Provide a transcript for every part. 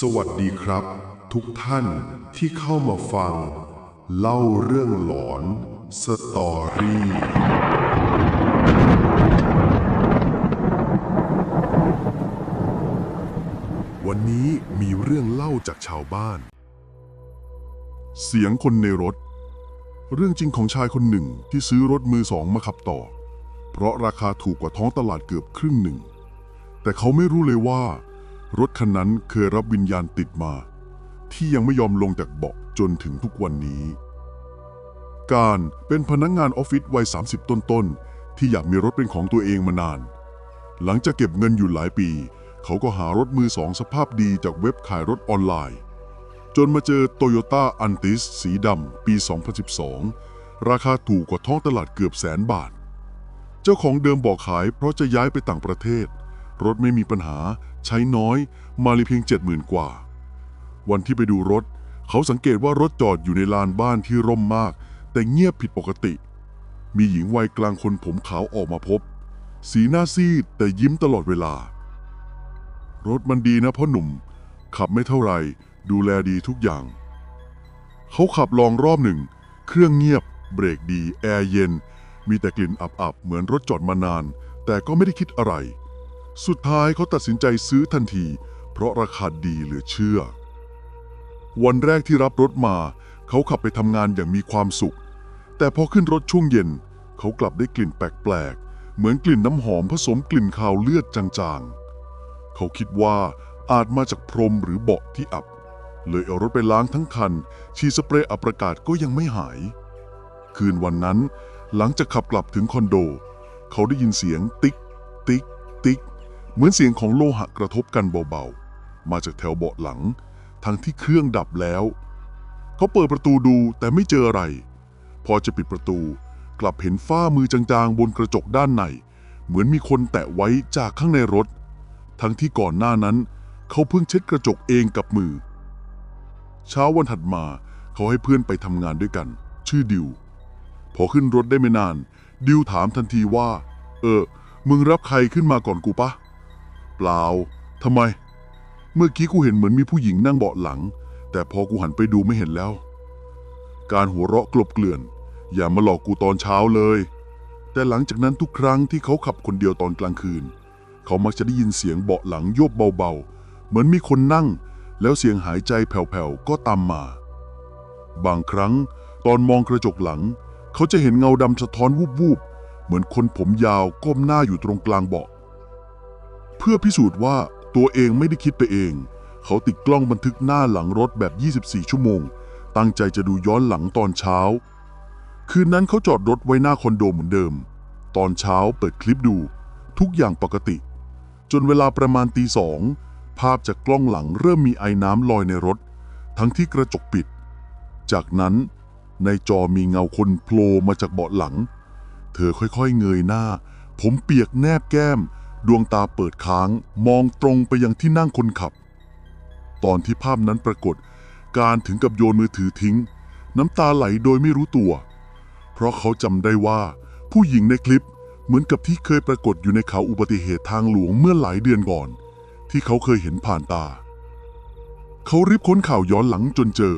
สวัสดีครับ ทุกท่านที่เข้ามาฟัง เล่าเรื่องหลอนสตอรี่วันนี้มีเรื่องเล่าจากชาวบ้าน เสียงคนในรถ เรื่องจริงของชายคนหนึ่งที่ซื้อรถมือสองมาขับต่อ เพราะราคาถูกกว่าท้องตลาดเกือบครึ่งหนึ่ง แต่เขาไม่รู้เลยว่า รถคันนั้นเคยรับวิญญาณติดมา ที่ยังไม่ยอมลงจากเบาะจนถึงทุกวันนี้ การเป็นพนักงงานออฟฟิศวัย 30 ต้นๆ ที่อยากมีรถเป็นของตัวเองมานาน หลังจากเก็บเงินอยู่หลายปี เขาก็หารถมือสองสภาพดีจากเว็บขายรถออนไลน์ จนมาเจอ Toyota a n t i s สีดำปี 2012 ราคาถูกกว่าท้องตลาดเกือบแสนบาท เจ้าของเดิมบอกขายเพราะจะย้ายไปต่างประเทศ รถไม่มีปัญหา ใช้น้อยมาเลยเพียง 70,000 กว่า วันที่ไปดูรถ เขาสังเกตว่ารถจอดอยู่ในลานบ้านที่ร่มมาก แต่เงียบผิดปกติ มีหญิงวัยกลางคนผมขาวออกมาพบ สีหน้าซีดแต่ยิ้มตลอดเวลา รถมันดีนะพ่อหนุ่ม ขับไม่เท่าไหร่ดูแลดีทุกอย่าง เขาขับลองรอบหนึ่ง เครื่องเงียบ เบรกดี แอร์เย็น มีแต่กลิ่นอับๆเหมือนรถจอดมานาน แต่ก็ไม่ได้คิดอะไร สุดท้ายเขาตัดสินใจซื้อทันที เพราะราคาดีเหลือเชื่อ วันแรกที่รับรถมา เขาขับไปทำงานอย่างมีความสุข แต่พอขึ้นรถช่วงเย็น เขากลับได้กลิ่นแปลกๆ เหมือนกลิ่นน้ำหอมผสมกลิ่นคาวเลือดจางๆ เขาคิดว่าอาจมาจากพรมหรือเบาะที่อับ เลยเอารถไปล้างทั้งคัน ฉีดสเปรย์อับประกาศก็ยังไม่หาย คืนวันนั้น หลังจากขับกลับถึงคอนโด เขาได้ยินเสียงติ๊ก ติ๊ก ติ๊ก เหมือนเสียงของโลหะกระทบกันเบาๆ มาจากแถวเบาะหลัง ทั้งที่เครื่องดับแล้ว เขาเปิดประตูดูแต่ไม่เจออะไร พอจะปิดประตูกลับเห็นฝ้ามือจางๆ บนกระจกด้านใน เหมือนมีคนแตะไว้จากข้างในรถ ทั้งที่ก่อนหน้านั้น เขาเพิ่งเช็ดกระจกเองกับมือ เช้าวันถัดมาเขาให้เพื่อนไปทำงานด้วยกัน ชื่อดิว พอขึ้นรถได้ไม่นาน ดิวถามทันทีว่า เออ มึงรับใครขึ้นมาก่อนกูปะ ล่าทำไม เมื่อกี้กูเห็นเหมือนมีผู้หญิงนั่งเบาะหลัง แต่พอกูหันไปดูไม่เห็นแล้ว การหัวเราะกลบเกลื่อน อย่ามาหลอกกูตอนเช้าเลย แต่หลังจากนั้นทุกครั้งที่เขาขับคนเดียวตอนกลางคืน เขามักจะได้ยินเสียงเบาะหลังโยบเบาๆ เหมือนมีคนนั่ง แล้วเสียงหายใจแผ่วๆก็ตามมา บางครั้งตอนมองกระจกหลัง เขาจะเห็นเงาดำสะท้อนวูบๆ เหมือนคนผมยาวก้มหน้าอยู่ตรงกลางเบาะ เพื่อพิสูจน์ว่าตัวเองไม่ได้คิดไปเอง เขาติดกล้องบันทึกหน้าหลังรถแบบ 24 ชั่วโมง ตั้งใจจะดูย้อนหลังตอนเช้า คืนนั้นเขาจอดรถไว้หน้าคอนโดเหมือนเดิม ตอนเช้าเปิดคลิปดู ทุกอย่างปกติ จนเวลาประมาณตีสองภาพจากกล้องหลังเริ่มมีไอ้น้ำลอยในรถ ทั้งที่กระจกปิด จากนั้นในจอมีเงาคนโผล่มาจากเบาะหลัง เธอค่อยๆเงยหน้า ผมเปียกแนบแก้ม ดวงตาเปิดค้างมองตรงไปยังที่นั่งคนขับ ตอนที่ภาพนั้นปรากฏ การถึงกับโยนมือถือทิ้ง น้ำตาไหลโดยไม่รู้ตัว เพราะเขาจำได้ว่า ผู้หญิงในคลิปเหมือนกับที่เคยปรากฏอยู่ในข่าวอุบัติเหตุทางหลวงเมื่อหลายเดือนก่อน ที่เขาเคยเห็นผ่านตา เขารีบค้นข่าวย้อนหลังจนเจอ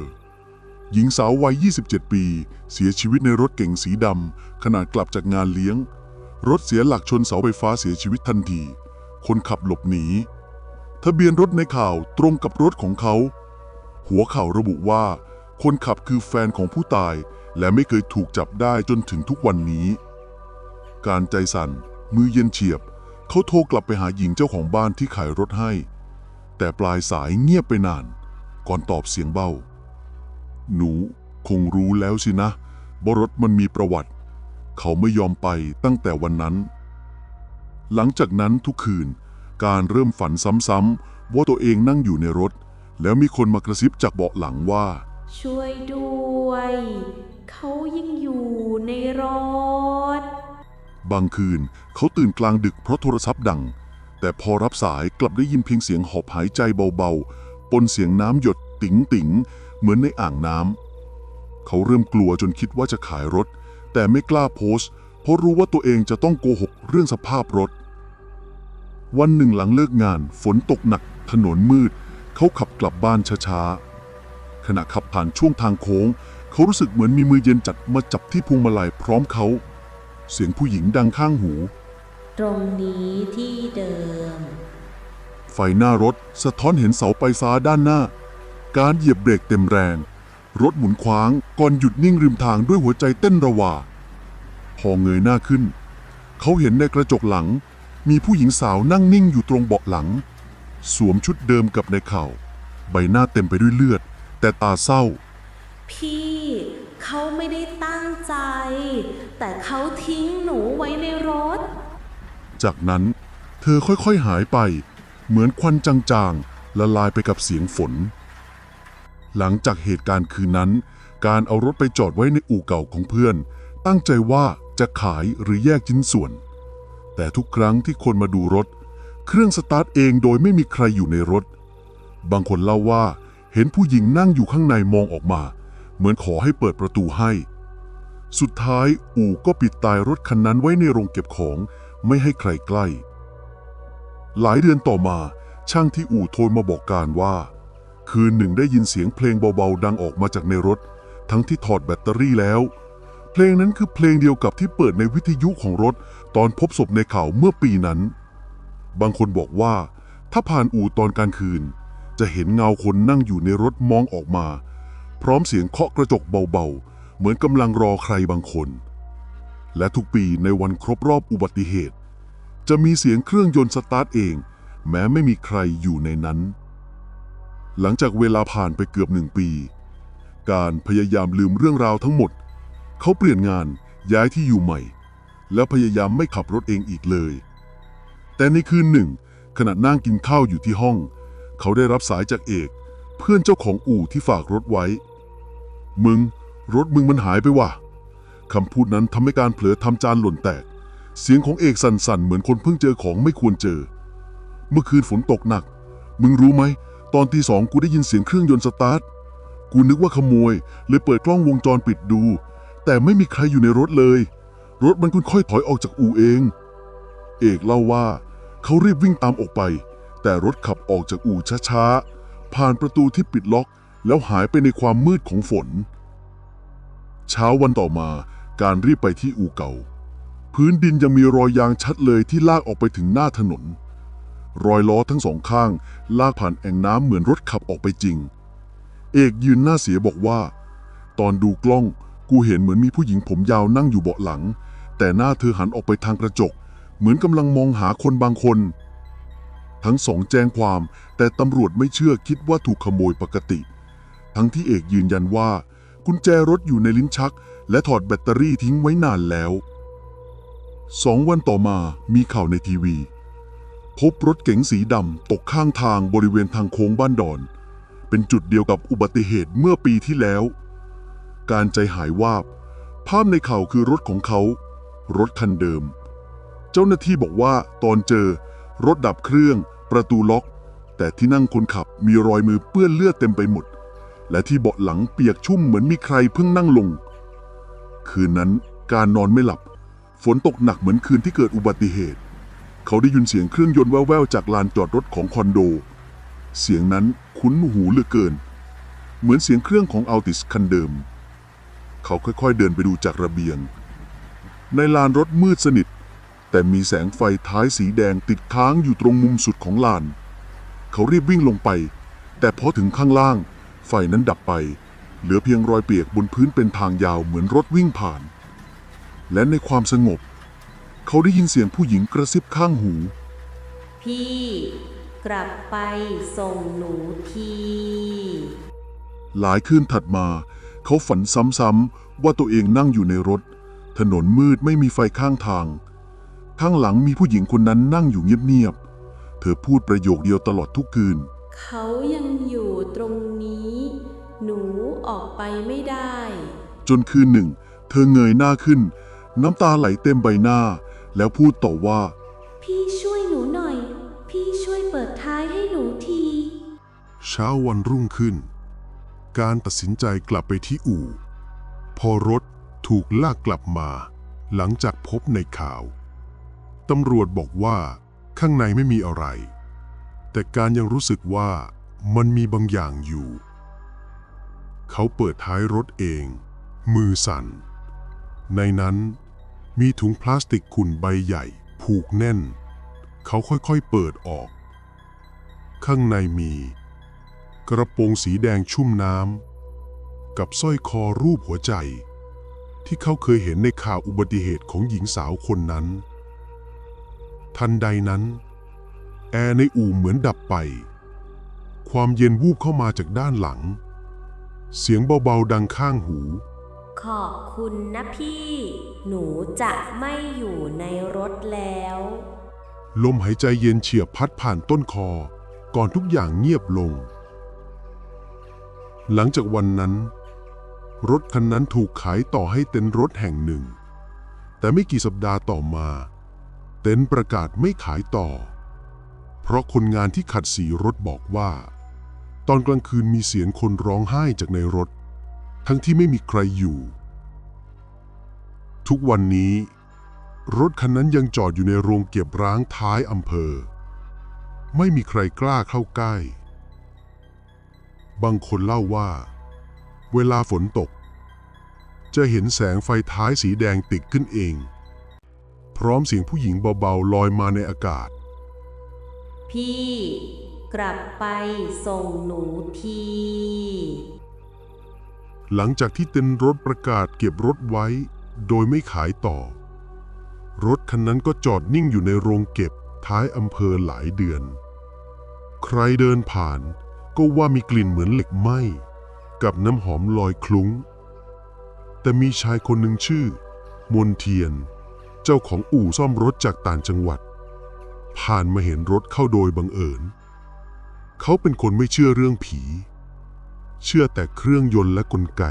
หญิงสาววัย 27 ปี เสียชีวิตในรถเก๋งสีดำขณะกลับจากงานเลี้ยง รถเสียหลักชนเสาไฟฟ้าเสียชีวิตทันที คนขับหลบหนี ทะเบียนรถในข่าวตรงกับรถของเขา หัวข่าวระบุว่า คนขับคือแฟนของผู้ตาย และไม่เคยถูกจับได้จนถึงทุกวันนี้ การใจสั่น มือเย็นเฉียบ เขาโทรกลับไปหาหญิงเจ้าของบ้านที่ขายรถให้ แต่ปลายสายเงียบไปนาน ก่อนตอบเสียงเบา หนูคงรู้แล้วสินะว่ารถมันมีประวัติ เขาไม่ยอมไปตั้งแต่วันนั้น หลังจากนั้นทุกคืน การเริ่มฝันซ้ำๆว่าตัวเองนั่งอยู่ในรถ แล้วมีคนมากระซิบจากเบาะหลังว่า ช่วยด้วย เขายังอยู่ในรถ บางคืนเขาตื่นกลางดึกเพราะโทรศัพท์ดัง แต่พอรับสายกลับได้ยินเพียงเสียงหอบหายใจเบาๆ ปนเสียงน้ำหยดติ๋งติ๋งๆเหมือนในอ่างน้ำเขาเริ่มกลัวจนคิดว่าจะขายรถ แต่ไม่กล้าโพสต์ เพราะรู้ว่าตัวเองจะต้องโกหกเรื่องสภาพรถ วันหนึ่งหลังเลิกงาน ฝนตกหนัก ถนนมืด เขาขับกลับบ้านช้าๆ ขณะขับผ่านช่วงทางโค้ง เขารู้สึกเหมือนมีมือเย็นจัดมาจับที่พวงมาลัยพร้อมเขา เสียงผู้หญิงดังข้างหู ตรงนี้ที่เดิม ไฟหน้ารถสะท้อนเห็นเสาไฟฟ้าด้านหน้า การเหยียบเบรกเต็มแรง รถหมุนคว้างก่อนหยุดนิ่งริมทางด้วยหัวใจเต้นระหว่าพอเงยหน้าขึ้น เขาเห็นในกระจกหลัง มีผู้หญิงสาวนั่งนิ่งอยู่ตรงเบาะหลัง สวมชุดเดิมกับในเข่า ใบหน้าเต็มไปด้วยเลือด แต่ตาเศร้า พี่เขาไม่ได้ตั้งใจ แต่เขาทิ้งหนูไว้ในรถ จากนั้นเธอค่อยๆหายไป เหมือนควันจางๆละลายไปกับเสียงฝน หลังจากเหตุการณ์คืนนั้น การเอารถไปจอดไว้ในอู่เก่าของเพื่อน ตั้งใจว่าจะขายหรือแยกชิ้นส่วน แต่ทุกครั้งที่คนมาดูรถ เครื่องสตาร์ทเองโดยไม่มีใครอยู่ในรถ บางคนเล่าว่าเห็นผู้หญิงนั่งอยู่ข้างในมองออกมา เหมือนขอให้เปิดประตูให้ สุดท้ายอู่ก็ปิดตายรถคันนั้นไว้ในโรงเก็บของไม่ให้ใครใกล้ หลายเดือนต่อมาช่างที่อู่โทรมาบอกการว่า คืนหนึ่งได้ยินเสียงเพลงเบาๆ ดังออกมาจากในรถ ทั้งที่ถอดแบตเตอรี่แล้ว เพลงนั้นคือเพลงเดียวกับที่เปิดในวิทยุของรถ ตอนพบศพในข่าวเมื่อปีนั้น บางคนบอกว่า ถ้าผ่านอู่ตอนกลางคืน จะเห็นเงาคนนั่งอยู่ในรถมองออกมา พร้อมเสียงเคาะกระจกเบาๆ เหมือนกำลังรอใครบางคน และทุกปีในวันครบรอบอุบัติเหตุ จะมีเสียงเครื่องยนต์สตาร์ทเอง แม้ไม่มีใครอยู่ในนั้น หลังจากเวลาผ่านไปเกือบหนึ่งปี การพยายามลืมเรื่องราวทั้งหมด เขาเปลี่ยนงานย้ายที่อยู่ใหม่ แล้วพยายามไม่ขับรถเองอีกเลย แต่ในคืนหนึ่ง ขณะนั่งกินข้าวอยู่ที่ห้อง เขาได้รับสายจากเอก เพื่อนเจ้าของอู่ที่ฝากรถไว้ มึง รถมึงมันหายไปว่ะคำพูดนั้นทำให้การเผลอทำจานหล่นแตก เสียงของเอกสั่นๆ เหมือนคนเพิ่งเจอของไม่ควรเจอ เมื่อคืนฝนตกหนัก มึงรู้ไหม ตอนตีสองกูได้ยินเสียงเครื่องยนต์สตาร์ท กูนึกว่าขโมย เลยเปิดกล้องวงจรปิดดู แต่ไม่มีใครอยู่ในรถเลย รถมันค่อยๆถอยออกจากอู่เอง เอกเล่าว่าเขารีบวิ่งตามออกไป แต่รถขับออกจากอู่ช้าๆ ผ่านประตูที่ปิดล็อก แล้วหายไปในความมืดของฝน เช้าวันต่อมาการรีบไปที่อู่เก่า พื้นดินยังมีรอยยางชัดเลยที่ลากออกไปถึงหน้าถนน รอยล้อทั้งสองข้าง ลากผ่านแอ่งน้ำเหมือนรถขับออกไปจริง เอกยืนหน้าเสียบอกว่า ตอนดูกล้องกูเห็นเหมือนมีผู้หญิงผมยาวนั่งอยู่เบาะหลัง แต่หน้าเธอหันออกไปทางกระจก เหมือนกำลังมองหาคนบางคน ทั้งสองแจ้งความ แต่ตำรวจไม่เชื่อคิดว่าถูกขโมยปกติ ทั้งที่เอกยืนยันว่า กุญแจรถอยู่ในลิ้นชัก และถอดแบตเตอรี่ทิ้งไว้นานแล้วสองวันต่อมามีข่าวในทีวี พบรถเก๋งสีดำตกข้างทางบริเวณทางโค้งบ้านดอน เป็นจุดเดียวกับอุบัติเหตุเมื่อปีที่แล้ว การใจหายวาบ ภาพในข่าวคือรถของเขา รถคันเดิม เจ้าหน้าที่บอกว่าตอนเจอ รถดับเครื่อง ประตูล็อก แต่ที่นั่งคนขับมีรอยมือเปื้อนเลือดเต็มไปหมด และที่เบาะหลังเปียกชุ่มเหมือนมีใครเพิ่งนั่งลง คืนนั้นการนอนไม่หลับ ฝนตกหนักเหมือนคืนที่เกิดอุบัติเหตุ เขาได้ยินเสียงเครื่องยนต์แว่วๆจากลานจอดรถของคอนโด เสียงนั้นคุ้นหูเหลือเกิน เหมือนเสียงเครื่องของอัลติสคันเดิม เขาค่อยๆเดินไปดูจากระเบียง ในลานรถมืดสนิท แต่มีแสงไฟท้ายสีแดงติดค้างอยู่ตรงมุมสุดของลาน เขารีบวิ่งลงไป แต่พอถึงข้างล่าง ไฟนั้นดับไป เหลือเพียงรอยเปียกบนพื้นเป็นทางยาวเหมือนรถวิ่งผ่าน และในความสงบ เขาได้ยินเสียงผู้หญิงกระซิบข้างหู พี่กลับไปส่งหนูทีหลายคืนถัดมา เขาฝันซ้ำๆว่าตัวเองนั่งอยู่ในรถ ถนนมืดไม่มีไฟข้างทาง ข้างหลังมีผู้หญิงคนนั้นนั่งอยู่เงียบๆ เธอพูดประโยคเดียวตลอดทุกคืน เขายังอยู่ตรงนี้ หนูออกไปไม่ได้ จนคืนหนึ่ง เธอเงยหน้าขึ้น น้ำตาไหลเต็มใบหน้า แล้วพูดต่อว่า พี่ช่วยหนูหน่อย พี่ช่วยเปิดท้ายให้หนูที เช้าวันรุ่งขึ้น การตัดสินใจกลับไปที่อู่ พอรถถูกลากกลับมา หลังจากพบในข่าว ตำรวจบอกว่าข้างในไม่มีอะไร แต่การยังรู้สึกว่ามันมีบางอย่างอยู่ เขาเปิดท้ายรถเอง มือสั่น ในนั้น มีถุงพลาสติกขุ่นใบใหญ่ ผูกแน่น เขาค่อยๆเปิดออก ข้างในมี กระโปรงสีแดงชุ่มน้ำกับสร้อยคอรูปหัวใจ ที่เขาเคยเห็นในข่าวอุบัติเหตุของหญิงสาวคนนั้น ทันใดนั้น แอร์ในอู่เหมือนดับไป ความเย็นวูบเข้ามาจากด้านหลัง เสียงเบาๆดังข้างหู ขอบคุณนะพี่ หนูจะไม่อยู่ในรถแล้ว ลมหายใจเย็นเฉียบพัดผ่านต้นคอ ก่อนทุกอย่างเงียบลง หลังจากวันนั้น รถคันนั้นถูกขายต่อให้เต็นท์รถแห่งหนึ่ง แต่ไม่กี่สัปดาห์ต่อมา เต็นประกาศไม่ขายต่อ เพราะคนงานที่ขัดสีรถบอกว่า ตอนกลางคืนมีเสียงคนร้องไห้จากในรถ ทั้งที่ไม่มีใครอยู่ ทุกวันนี้ รถคันนั้นยังจอดอยู่ในโรงเก็บร้างท้ายอำเภอ ไม่มีใครกล้าเข้าใกล้ บางคนเล่าว่า เวลาฝนตก จะเห็นแสงไฟท้ายสีแดงติดขึ้นเอง พร้อมเสียงผู้หญิงเบาๆลอยมาในอากาศ พี่กลับไปส่งหนูที หลังจากที่เต็นรถประกาศเก็บรถไว้ โดยไม่ขายต่อ รถคันนั้นก็จอดนิ่งอยู่ในโรงเก็บท้ายอำเภอหลายเดือน ใครเดินผ่านก็ว่ามีกลิ่นเหมือนเหล็กไหม้กับน้ำหอมลอยคลุ้ง แต่มีชายคนหนึ่งชื่อ มนเทียน เจ้าของอู่ซ่อมรถจากต่างจังหวัด ผ่านมาเห็นรถเข้าโดยบังเอิญ เขาเป็นคนไม่เชื่อเรื่องผี เชื่อแต่เครื่องยนต์และกลไก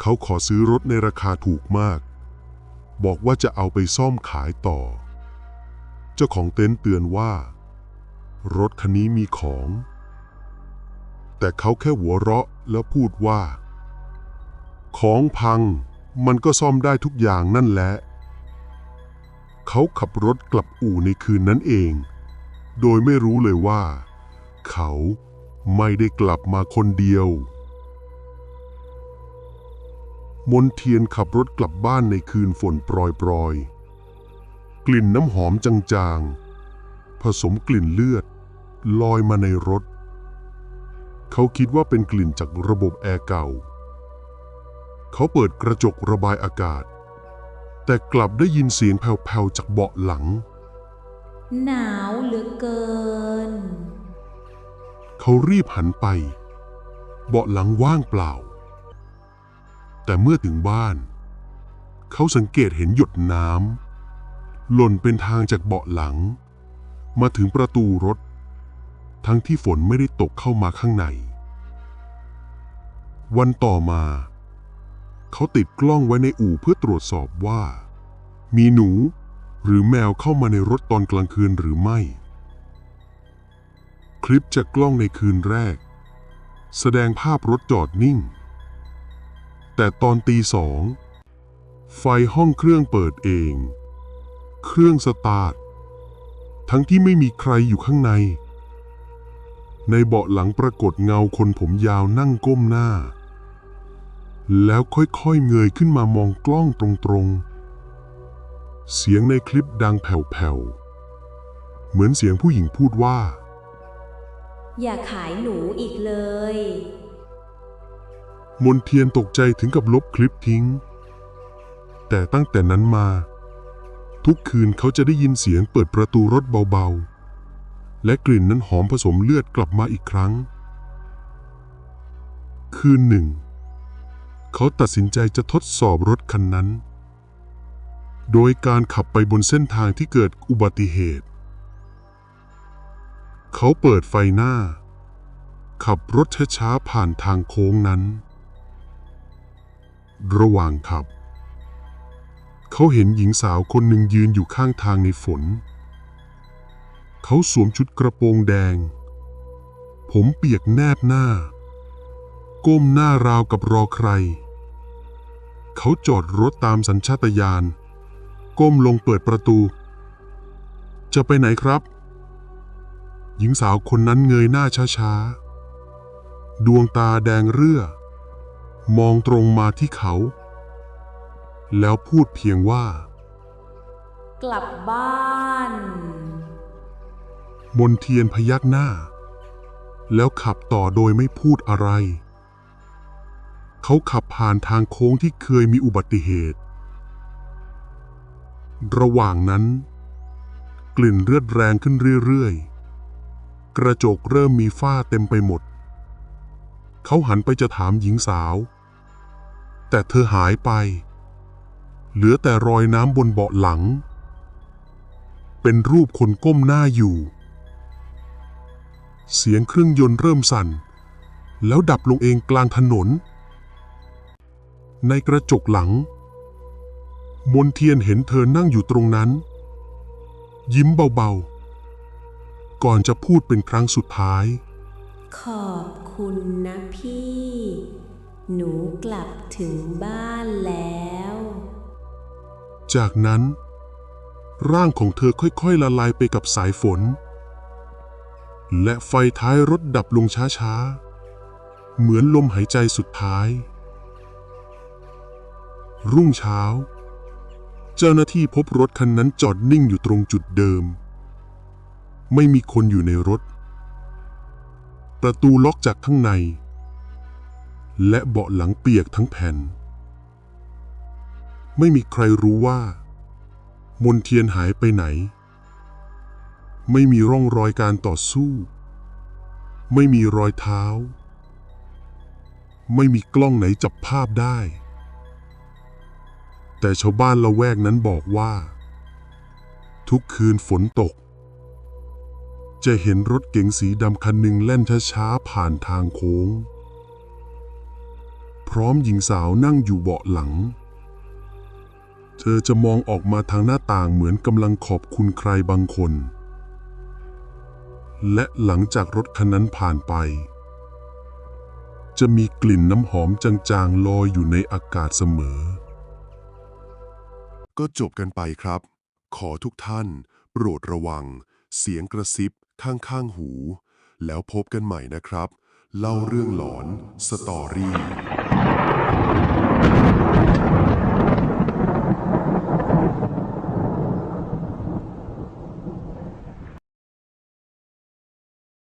เขาขอซื้อรถในราคาถูกมาก บอกว่าจะเอาไปซ่อมขายต่อ เจ้าของเต็นท์เตือนว่า รถคันนี้มีของ แต่เขาแค่หัวเราะแล้วพูดว่า ของพังมันก็ซ่อมได้ทุกอย่างนั่นแหละ เขาขับรถกลับอู่ในคืนนั้นเอง โดยไม่รู้เลยว่า เขา ไม่ได้กลับมาคนเดียว มนเทียนขับรถกลับบ้านในคืนฝนโปรยๆ กลิ่นน้ำหอมจางๆ ผสมกลิ่นเลือด ลอยมาในรถ เขาคิดว่าเป็นกลิ่นจากระบบแอร์เก่า เขาเปิดกระจกระบายอากาศ แต่กลับได้ยินเสียงแผ่วๆจากเบาะหลัง หนาวเหลือเกิน เขารีบหันไป เบาะหลังว่างเปล่า แต่เมื่อถึงบ้าน เขาสังเกตเห็นหยดน้ำหล่นเป็นทางจากเบาะหลัง มาถึงประตูรถ ทั้งที่ฝนไม่ได้ตกเข้ามาข้างใน วันต่อมา เขาติดกล้องไว้ในอู่เพื่อตรวจสอบว่า มีหนูหรือแมวเข้ามาในรถตอนกลางคืนหรือไม่ คลิปจากกล้องในคืนแรก แสดงภาพรถจอดนิ่ง แต่ตอนตีสองไฟห้องเครื่องเปิดเอง เครื่องสตาร์ท ทั้งที่ไม่มีใครอยู่ข้างใน ในเบาะหลังปรากฏเงาคนผมยาวนั่งก้มหน้า แล้วค่อยๆเงยขึ้นมามองกล้องตรงๆ เสียงในคลิปดังแผ่วๆ เหมือนเสียงผู้หญิงพูดว่า อย่าขายหนูอีกเลย มนเทียนตกใจถึงกับลบคลิปทิ้ง แต่ตั้งแต่นั้นมา ทุกคืนเขาจะได้ยินเสียงเปิดประตูรถเบาๆ และกลิ่นนั้นหอมผสมเลือดกลับมาอีกครั้ง คืนหนึ่ง เขาตัดสินใจจะทดสอบรถคันนั้น โดยการขับไปบนเส้นทางที่เกิดอุบัติเหตุ เขาเปิดไฟหน้า ขับรถช้าๆผ่านทางโค้งนั้น ระหว่างขับ เขาเห็นหญิงสาวคนหนึ่งยืนอยู่ข้างทางในฝน เขาสวมชุดกระโปรงแดง ผมเปียกแนบหน้า ก้มหน้าราวกับรอใคร เขาจอดรถตามสัญชาตญาณ ก้มลงเปิดประตู จะไปไหนครับ หญิงสาวคนนั้นเงยหน้าช้าๆ ดวงตาแดงเรื่อ มองตรงมาที่เขา แล้วพูดเพียงว่า กลับบ้าน มนเทียนพยักหน้า แล้วขับต่อโดยไม่พูดอะไร เขาขับผ่านทางโค้งที่เคยมีอุบัติเหตุ ระหว่างนั้น กลิ่นเลือดแรงขึ้นเรื่อยๆ กระจกเริ่มมีฝ้าเต็มไปหมด เขาหันไปจะถามหญิงสาว แต่เธอหายไป เหลือแต่รอยน้ำบนเบาะหลัง เป็นรูปคนก้มหน้าอยู่ เสียงเครื่องยนต์เริ่มสั่น แล้วดับลงเองกลางถนน ในกระจกหลัง มนเทียนเห็นเธอนั่งอยู่ตรงนั้น ยิ้มเบาๆ ก่อนจะพูดเป็นครั้งสุดท้าย ขอบคุณนะพี่ หนูกลับถึงบ้านแล้ว จากนั้น ร่างของเธอค่อยๆละลายไปกับสายฝน และไฟท้ายรถดับลงช้าๆ เหมือนลมหายใจสุดท้าย รุ่งเช้า เจ้าหน้าที่พบรถคันนั้นจอดนิ่งอยู่ตรงจุดเดิม ไม่มีคนอยู่ในรถ ประตูล็อกจากข้างใน และเบาะหลังเปียกทั้งแผ่น ไม่มีใครรู้ว่า มนเทียนหายไปไหน ไม่มีร่องรอยการต่อสู้ ไม่มีรอยเท้า ไม่มีกล้องไหนจับภาพได้ แต่ชาวบ้านละแวกนั้นบอกว่า ทุกคืนฝนตก จะเห็นรถเก๋งสีดำคันหนึ่งแล่นช้าๆผ่านทางโค้ง พร้อมหญิงสาวนั่งอยู่เบาะหลัง เธอจะมองออกมาทางหน้าต่างเหมือนกำลังขอบคุณใครบางคน และหลังจากรถคันนั้นผ่านไป จะมีกลิ่นน้ำหอมจางๆลอยอยู่ในอากาศเสมอ ก็จบกันไปครับ ขอทุกท่าน โปรดระวังเสียงกระซิบ ข้างๆหู แล้วพบกันใหม่นะครับ เล่าเรื่องหลอนสตอรี่